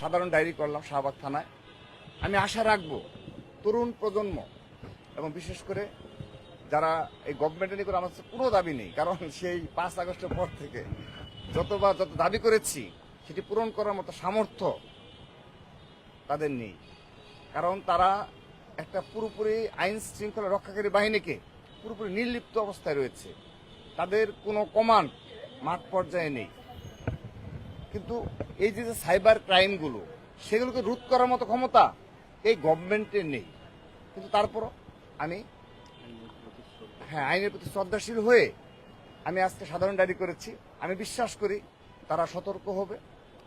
সাধারণ ডায়েরি করলাম শাহবাগ থানায়। আমি আশা রাখব তরুণ প্রজন্ম এবং বিশেষ করে যারা এই গভর্নমেন্টের নিকট আমার কোনো দাবি নেই, কারণ সেই পাঁচ আগস্টের পর থেকে যতবার যত দাবি করেছি, সেটি পূরণ করার মতো সামর্থ্য তাদের নেই। কারণ তারা একটা পুরোপুরি আইন শৃঙ্খলা রক্ষাকারী বাহিনীকে পুরোপুরি নির্লিপ্ত অবস্থায় রয়েছে। তাদের কোনো কমান্ড মাঠ পর্যায়ে নেই। কিন্তু এই যে যে সাইবার ক্রাইমগুলো, সেগুলোকে রোধ করার মতো ক্ষমতা এই গভর্নমেন্টের নেই। কিন্তু তারপরও আমি হ্যাঁ আইনের প্রতি শ্রদ্ধাশীল হয়ে আমি আজকে সাধারণ ডায়েরি করেছি। আমি বিশ্বাস করি তারা সতর্ক হবে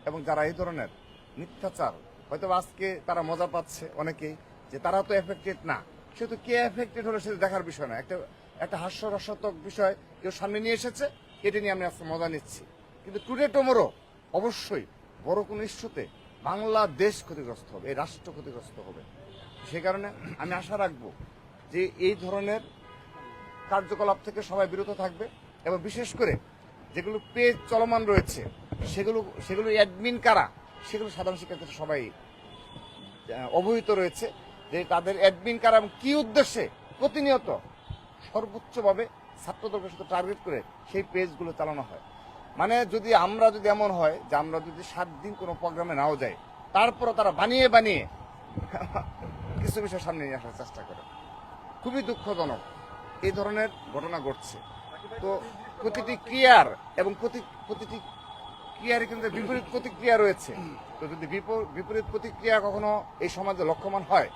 এবং যারা এই ধরনের মিথ্যাচার হয়তো আজকে তারা মজা পাচ্ছে অনেকেই যে তারা তো এফেক্টেড না। সেহেতু কে এফেক্টেড হলো সেটা দেখার বিষয় না। একটা একটা হাস্যরসাত্মক বিষয় কেউ সামনে নিয়ে এসেছে, এটা নিয়ে আমি আজকে মজা নিচ্ছি। কিন্তু টুডে টুমোরো অবশ্যই বড় কোনো ইস্যুতে বাংলাদেশ ক্ষতিগ্রস্ত হবে, এই রাষ্ট্র ক্ষতিগ্রস্ত হবে। সে কারণে আমি আশা রাখব যে এই ধরনের কার্যকলাপ থেকে সবাই বিরত থাকবে এবং বিশেষ করে যেগুলো পেজ চলমান রয়েছে, সেগুলো সেগুলো অ্যাডমিন কারা, সেগুলো সাধারণ শিক্ষার্থীরা সবাই অবহিত রয়েছে যে তাদের অ্যাডমিন কারা এবং কি উদ্দেশ্যে প্রতিনিয়ত সর্বোচ্চভাবে ছাত্রদলকে সাথে টার্গেট করে সেই পেজগুলো চালানো হয়। মানে যদি আমরা যদি এমন হয় যে আমরা যদি সাত দিন কোনো প্রোগ্রামে নাও যাই, তারপরও তারা বানিয়ে বানিয়ে কিছু বিষয় সামনে নিয়ে আসার চেষ্টা করে। খুবই দুঃখজনক এই ধরনের ঘটনা ঘটছে। তো প্রতিটি ক্রিয়ার এবং প্রতি প্রতিটি ক্রিয়ারই কিন্তু বিপরীত প্রতিক্রিয়া রয়েছে। তো যদি বিপ- বিপরীত প্রতিক্রিয়া কখনো এই সমাজে লক্ষ্যমান হয়,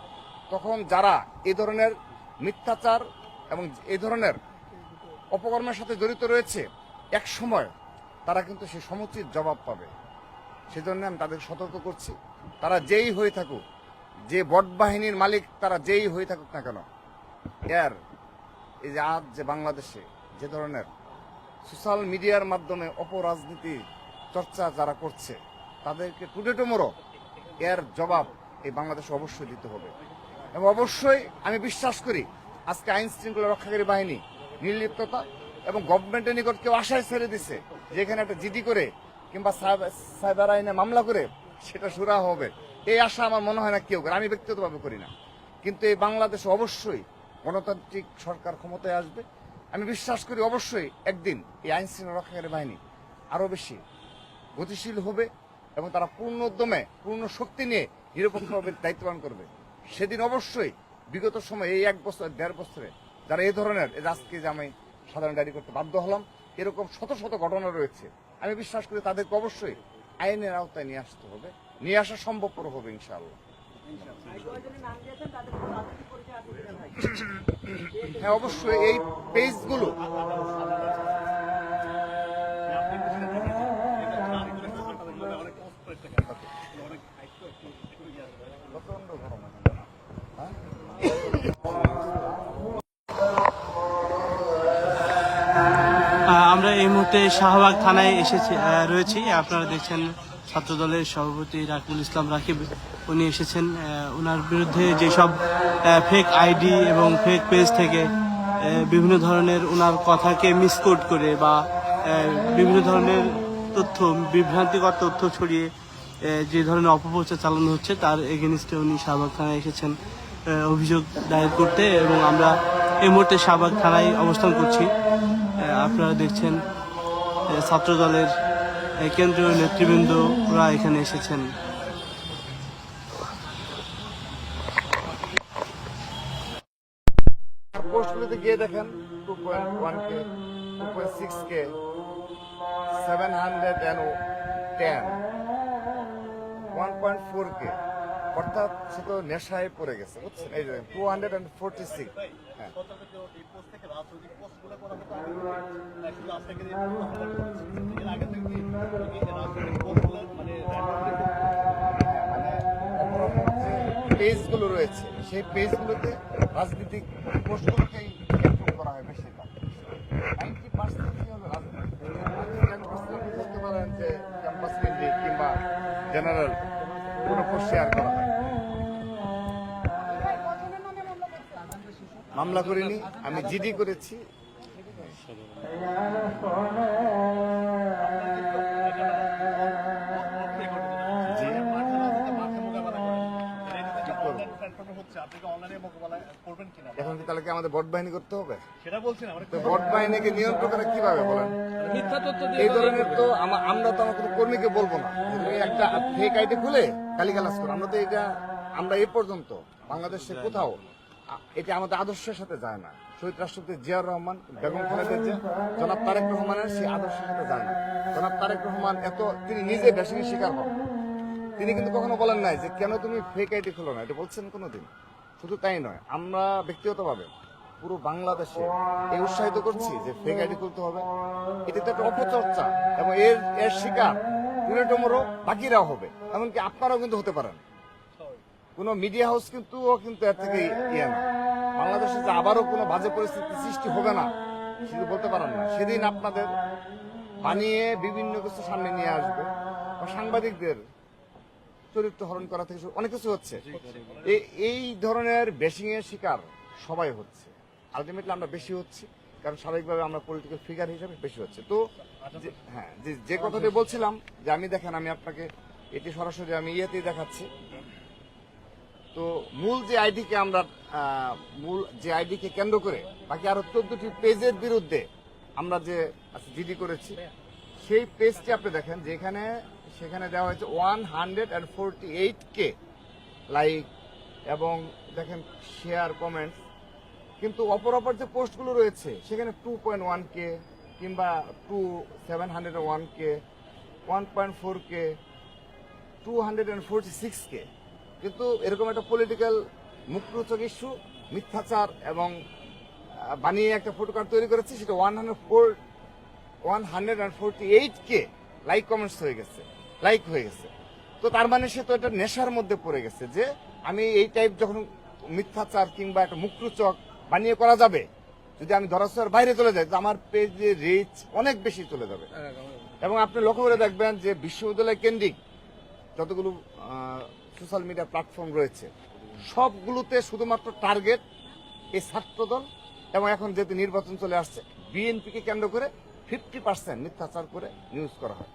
তখন যারা এই ধরনের মিথ্যাচার এবং এই ধরনের অপকর্মের সাথে জড়িত রয়েছে, এক সময় তারা কিন্তু সে সমুচিত জবাব পাবে। সেজন্য আমি তাদের সতর্ক করছি। তারা যেই হয়ে থাকুক, যে বট বাহিনীর মালিক, তারা যেই হয়ে থাকুক না কেন, এর এই যে আজ যে বাংলাদেশে যে ধরনের সোশ্যাল মিডিয়ার মাধ্যমে অপরাজনীতি চর্চা যারা করছে, তাদেরকে টুডে টুমোরো এর জবাব এই বাংলাদেশে অবশ্যই দিতে হবে। এবং অবশ্যই আমি বিশ্বাস করি, আজকে আইন শৃঙ্খলা রক্ষাকারী বাহিনী নির্লিপ্ততা এবং গভর্নমেন্টের নিকট কেউ আশায় ছেড়ে দিছে যেখানে একটা জিডি করে কিংবা সাইবার- আইনে মামলা করে সেটা সুরা হবে। এই আশা আমার মনে হয় না কেউ করে। আমি ব্যক্তিগতভাবে করি না। কিন্তু এই বাংলাদেশে অবশ্যই গণতান্ত্রিক সরকার ক্ষমতায় আসবে। আমি বিশ্বাস করি অবশ্যই একদিন এই আইন শৃঙ্খলা রক্ষাকারী বাহিনী আরও বেশি গতিশীল হবে এবং তারা পূর্ণ উদ্যমে, পূর্ণ শক্তি নিয়ে নিরপেক্ষভাবে দায়িত্ব পালন করবে। সেদিন অবশ্যই বিগত সময় এই এক বছর, দেড় বছরে যারা এই ধরনের আজকে যে আমি সাধারণ ডায়েরি করতে বাধ্য হলাম এরকম শত শত ঘটনা রয়েছে। আমি বিশ্বাস করি তাদেরকে অবশ্যই আইনের আওতায় নিয়ে আসতে হবে। নিয়ে আসা সম্ভবপর হবে, ইনশাআল্লাহ। হ্যাঁ অবশ্যই এই পেজগুলো মুহূর্তে শাহবাগ থানায় এসেছি রয়েছি। আপনারা দেখছেন ছাত্রদলের সভাপতি রাকিবুল ইসলাম রাকিব। উনি এসেছেন ওনার বিরুদ্ধে যেসব ফেক আইডি এবং ফেক পেজ থেকে বিভিন্ন ধরনের ওনার কথাকে মিসকোড করে বা বিভিন্ন ধরনের তথ্য, বিভ্রান্তিকর তথ্য ছড়িয়ে যে ধরনের অপপ্রচার চালানো হচ্ছে, তার এগেনিস্টে উনি শাহবাগ থানায় এসেছেন অভিযোগ দায়ের করতে এবং আমরা এই মুহূর্তে শাহবাগ থানায় অবস্থান করছি। আপনারা দেখছেন ছাত্র দলের কেন্দ্রীয় নেতৃবৃন্দরা এখানে এসেছেন। পোস্টগুলোতে গিয়ে দেখেন two point one K two point six K seven hundred and ten one point four K অর্থাৎ সে তো নেশায় পড়ে গেছে, বুঝছেন? এই যে two hundred and forty six পেজগুলো রয়েছে সেই পেজগুলোতে রাজনৈতিক পোস্টগুলোকেই অ্যাপ্রুভ করা হয় বেশিরভাগ। নাইনটি পার্সেন্ট হলো রাজনৈতিক? টেন পার্সেন্ট বলতে পারেন যে ক্যাম্পাস কিংবা জেনারেল কোনো পোস্ট শেয়ার করা হয়। মামলা করিনি, আমি জিডি করেছি। এখন তাহলে কি আমাদের বাহিনী করতে হবে? বাহিনীকে বলেন? এই ধরনের তো আমরা তো কোনো কর্মীকে বলব না। একটা খুলে আমরা তো এটা আমরা এ পর্যন্ত, বাংলাদেশে কোথাও এটা আমাদের আদর্শের সাথে যায় না। শহীদ রাষ্ট্রপতি জিয়াউর রহমান, বেগম খালেদা জিয়া, জনাব তারেক রহমানের সেই আদর্শের সাথে যায় না। জনাব তারেক রহমান এত, তিনি নিজে বেশির শিকার হন। তিনি কিন্তু কখনো বলেন নাই যে, কেন তুমি ফেক আইডি খুলো না? এটা বলছেন কোনোদিন। শুধু তাই নয়, আমরা ব্যক্তিগতভাবে পুরো বাংলাদেশে এই উৎসাহিত করছি যে ফেক আইডি খুলতে হবে। এটা তো একটা অপচর্চা এবং এর এর শিকার টুনেটোমোরও বাকিরাও হবে। এমনকি আপনারাও কিন্তু হতে পারেন। কোন মিডিয়া হাউস কিন্তু কিন্তু এর থেকে ইয়ে না। বাংলাদেশে যে আবারও কোনো বাজে পরিস্থিতি সৃষ্টি হবে না সেটা বলতে পারেন না। সেদিন আপনাদের বানিয়ে বিভিন্ন কিছু সামনে নিয়ে আসবে। বা সাংবাদিকদের চরিত্র হরণ করা থেকে অনেক কিছু হচ্ছে। এই- ধরনের বেশিং এর শিকার সবাই হচ্ছে। আলটিমেটলি আমরা বেশি হচ্ছি কারণ স্বাভাবিকভাবে আমরা পলিটিক্যাল ফিগার হিসেবে বেশি হচ্ছে। তো হ্যাঁ যে- যে কথাটি বলছিলাম যে আমি দেখেন আমি আপনাকে এটি সরাসরি আমি ইয়েতেই দেখাচ্ছি। তো মূল যে আইডিকে আমরা মূল যে আইডিকে কেন্দ্র করে বাকি আরও চোদ্দটি পেজের বিরুদ্ধে আমরা যে জিডি করেছি, সেই পেজটি আপনি দেখেন যেখানে সেখানে দেওয়া হয়েছে one hundred and forty eight K like এবং দেখেন শেয়ার কমেন্টস কিন্তু অপর অপর যে পোস্টগুলো রয়েছে, সেখানে টু পয়েন্ট ওয়ান কে কিংবা two seven hundred one K one point four K two hundred and forty six K কিন্তু এরকম একটা পলিটিক্যাল মুখরোচক ইস্যু মিথ্যাচার এবং বানিয়ে একটা ফটো কার্ড তৈরি করেছে সেটা one hundred four one hundred and forty eight K like comments হয়ে গেছে লাইক হয়ে গেছে। তো তার মানে সে তো একটা নেশার মধ্যে পড়ে গেছে যে আমি এই টাইপ যখন মিথ্যাচার কিংবা একটা মুখরোচক বানিয়ে করা যাবে যদি আমি ধরাছোঁয়ার বাইরে চলে যাই তো আমার পেজে রিচ অনেক বেশি চলে যাবে। এবং আপনি লক্ষ্য করে দেখবেন যে বিশ্ববিদ্যালয় কেন্দ্রিক যতগুলো সোশ্যাল মিডিয়া প্ল্যাটফর্ম রয়েছে। সবগুলোতে শুধুমাত্র টার্গেট এই ছাত্রদল এবং এখন যেহেতু নির্বাচন চলে আসছে, বিএনপিকে কেন্দ্র করে ফিফটি পার্সেন্ট মিথ্যাচার করে নিউজ করা হয়।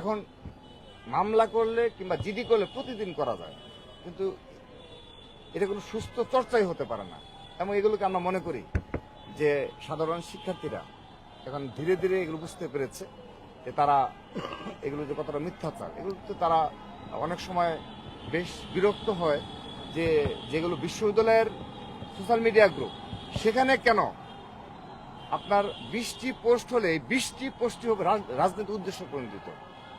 এখন মামলা করলে কিংবা জিডি করলে প্রতিদিন করা যায়, কিন্তু এটা কোনো সুস্থ চর্চাই হতে পারে না। এবং এগুলোকে আমরা মনে করি যে সাধারণ শিক্ষার্থীরা এখন ধীরে ধীরে এগুলো বুঝতে পেরেছে যে তারা এগুলো যে কতটা মিথ্যাচার এগুলোতে তারা অনেক সময় বেশ বিরক্ত হয় যে যেগুলো বিশ্ববিদ্যালয়ের সোশ্যাল মিডিয়া গ্রুপ, সেখানে কেন? আপনার বিশটি পোস্ট হলে বিশটি পোস্টই হবে রাজ- রাজনীতির উদ্দেশ্য পরিণত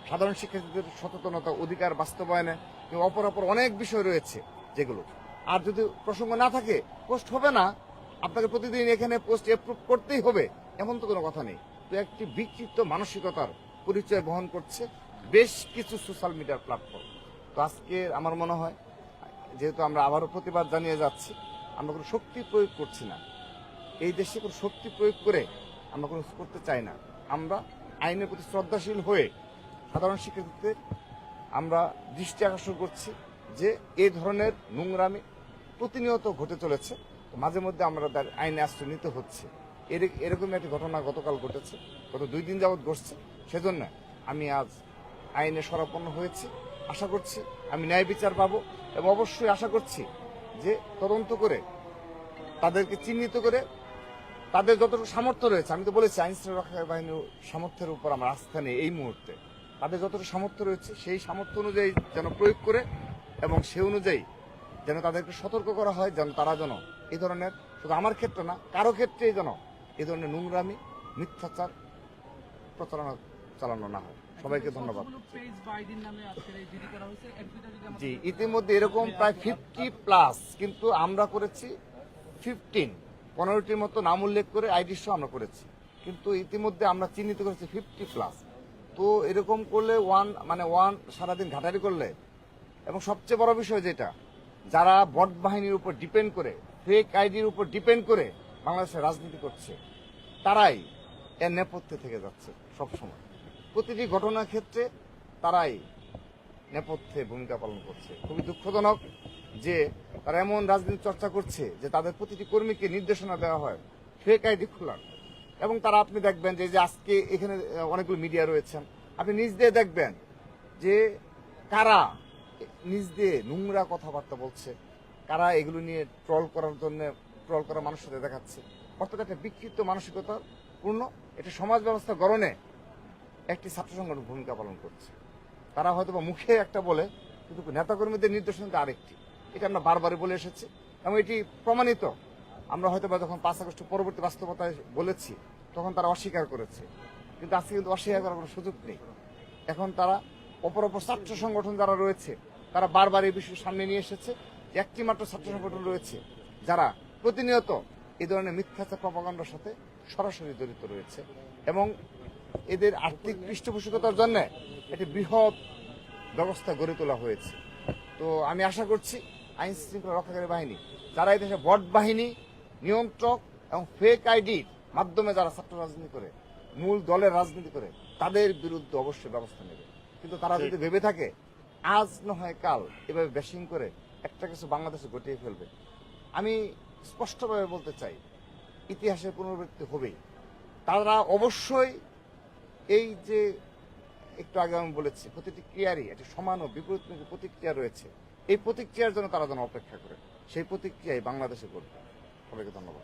সাধারণ শিক্ষার্থীদের সচেতনতা অধিকার বাস্তবায়নে অপর অপর অনেক বিষয় রয়েছে যেগুলো। আর যদি প্রসঙ্গ না থাকে, পোস্ট হবে না। আপনাকে প্রতিদিন এখানে পোস্ট অ্যাপ্রুভ করতেই হবে, এমন তো কোনো কথা নেই। তো একটি বিক্ষিপ্ত মানসিকতার পরিচয় বহন করছে বেশ কিছু সোশ্যাল মিডিয়ার প্ল্যাটফর্ম। তো আজকে আমার মনে হয়, যেহেতু আমরা আবারও প্রতিবাদ জানিয়ে যাচ্ছি, আমরা কোনো শক্তি প্রয়োগ করছি না। এই দেশে কোনো শক্তি প্রয়োগ করে আমরা কোনো করতে চাই না। আমরা আইনের প্রতি শ্রদ্ধাশীল হয়ে সাধারণ শিক্ষার্থীদের আমরা দৃষ্টি আকর্ষণ করছি যে এই ধরনের নোংরামি প্রতিনিয়ত ঘটে চলেছে। মাঝে মধ্যে আমরা তার আইনে আশ্রয় নিতে হচ্ছে। এর- এরকম একটি ঘটনা গতকাল ঘটেছে। গত দুই দিন যাবৎ ঘটছে। সেজন্য আমি আজ আইনে সরাপন্ন হয়েছি। আশা করছি আমি ন্যায় বিচার পাবো এবং অবশ্যই আশা করছি যে তদন্ত করে তাদেরকে চিহ্নিত করে তাদের যতটুকু সামর্থ্য রয়েছে, আমি তো বলেছি আইন শৃঙ্খলা বাহিনীর সামর্থ্যের উপর আমার আস্থা নেই এই মুহূর্তে। তাদের যতটুকু সামর্থ্য রয়েছে, সেই সামর্থ্য অনুযায়ী যেন প্রয়োগ করে এবং সে অনুযায়ী যেন তাদেরকে সতর্ক করা হয়, যেন তারা যেন এই ধরনের, শুধু আমার ক্ষেত্রে না, কারও ক্ষেত্রেই যেন এই ধরনের নোংরামি, মিথ্যাচার প্রচারণা চালানো না হয়। সবাইকে ধন্যবাদ। জি ইতিমধ্যে এরকম প্রায় ফিফটি প্লাস কিন্তু আমরা করেছি ফিফটিন পনেরোটির মতো নাম উল্লেখ করে আইডি সহ আমরা করেছি। কিন্তু ইতিমধ্যে আমরা চিহ্নিত করেছি ফিফটি প্লাস তো এরকম করলে ওয়ান মানে ওয়ান সারাদিন ঘাটারি করলে এবং সবচেয়ে বড় বিষয় যেটা যারা বট বাহিনীর উপর ডিপেন্ড করে ফেক আইডির উপর ডিপেন্ড করে বাংলাদেশে রাজনীতি করছে তারাই এর নেপথ্যে থেকে যাচ্ছে সবসময়। প্রতিটি ঘটনার ক্ষেত্রে তারাই নেপথ্যে ভূমিকা পালন করছে। খুবই দুঃখজনক যে তারা এমন রাজনীতি চর্চা করছে যে তাদের প্রতিটি কর্মীকে নির্দেশনা দেওয়া হয়, ফেক আইডি খোলার এবং তারা আপনি দেখবেন যে যে আজকে এখানে অনেকগুলো মিডিয়া রয়েছেন, আপনি নিজ দিয়ে দেখবেন যে কারা নিজ দিয়ে নোংরা কথাবার্তা বলছে, কারা এগুলো নিয়ে ট্রল করার জন্য, ট্রল করা মানুষের দেখাচ্ছে। অর্থাৎ একটা বিক্ষিপ্ত মানসিকতা পূর্ণ এটা সমাজ ব্যবস্থা গড়নে একটি ছাত্র সংগঠন ভূমিকা পালন করছে। তারা হয়তো বা মুখে একটা বলে, কিন্তু নেতাকর্মীদের নির্দেশনা আরেকটি। এটা আমরা বারবারই বলে এসেছি। এবং এটি প্রমাণিত। আমরা হয়তো বা যখন পাঁচ আগস্ট পরবর্তী বাস্তবতায় বলেছি, তখন তারা অস্বীকার করেছে। কিন্তু আজকে কিন্তু অস্বীকার করার কোনো সুযোগ নেই। এখন তারা অপর অপর ছাত্র সংগঠন যারা রয়েছে, তারা বারবার এই বিষয় সামনে নিয়ে এসেছে একটি মাত্র ছাত্র সংগঠন রয়েছে, যারা প্রতিনিয়ত এই ধরনের মিথ্যাচার প্রপাগান্ডার সাথে সরাসরি জড়িত রয়েছে। এবং এদের আর্থিক পৃষ্ঠপোষকতার জন্য একটি বৃহৎ ব্যবস্থা গড়ে তোলা হয়েছে। তো আমি আশা করছি আইন শৃঙ্খলা রক্ষাকারী বাহিনী যারা এই দেশে বট বাহিনী নিয়ন্ত্রক এবং ফেক আইডির মাধ্যমে যারা ছাত্র রাজনীতি করে মূল দলের রাজনীতি করে তাদের বিরুদ্ধে অবশ্যই ব্যবস্থা নেবে। কিন্তু তারা যদি ভেবে থাকে আজ নয় কাল এভাবে ব্যাশিং করে একটা কিছু বাংলাদেশে ঘটিয়ে ফেলবে। আমি স্পষ্টভাবে বলতে চাই ইতিহাসের পুনরাবৃত্তি হবেই। তারা অবশ্যই এই যে একটু আগে আমি বলেছি, প্রতিটি ক্রিয়ারই একটা সমান ও বিপরীতমুখী প্রতিক্রিয়া রয়েছে। এই প্রতিক্রিয়ার জন্য তারা যেন অপেক্ষা করে। সেই প্রতিক্রিয়াই বাংলাদেশে করবে সবাইকে ধন্যবাদ।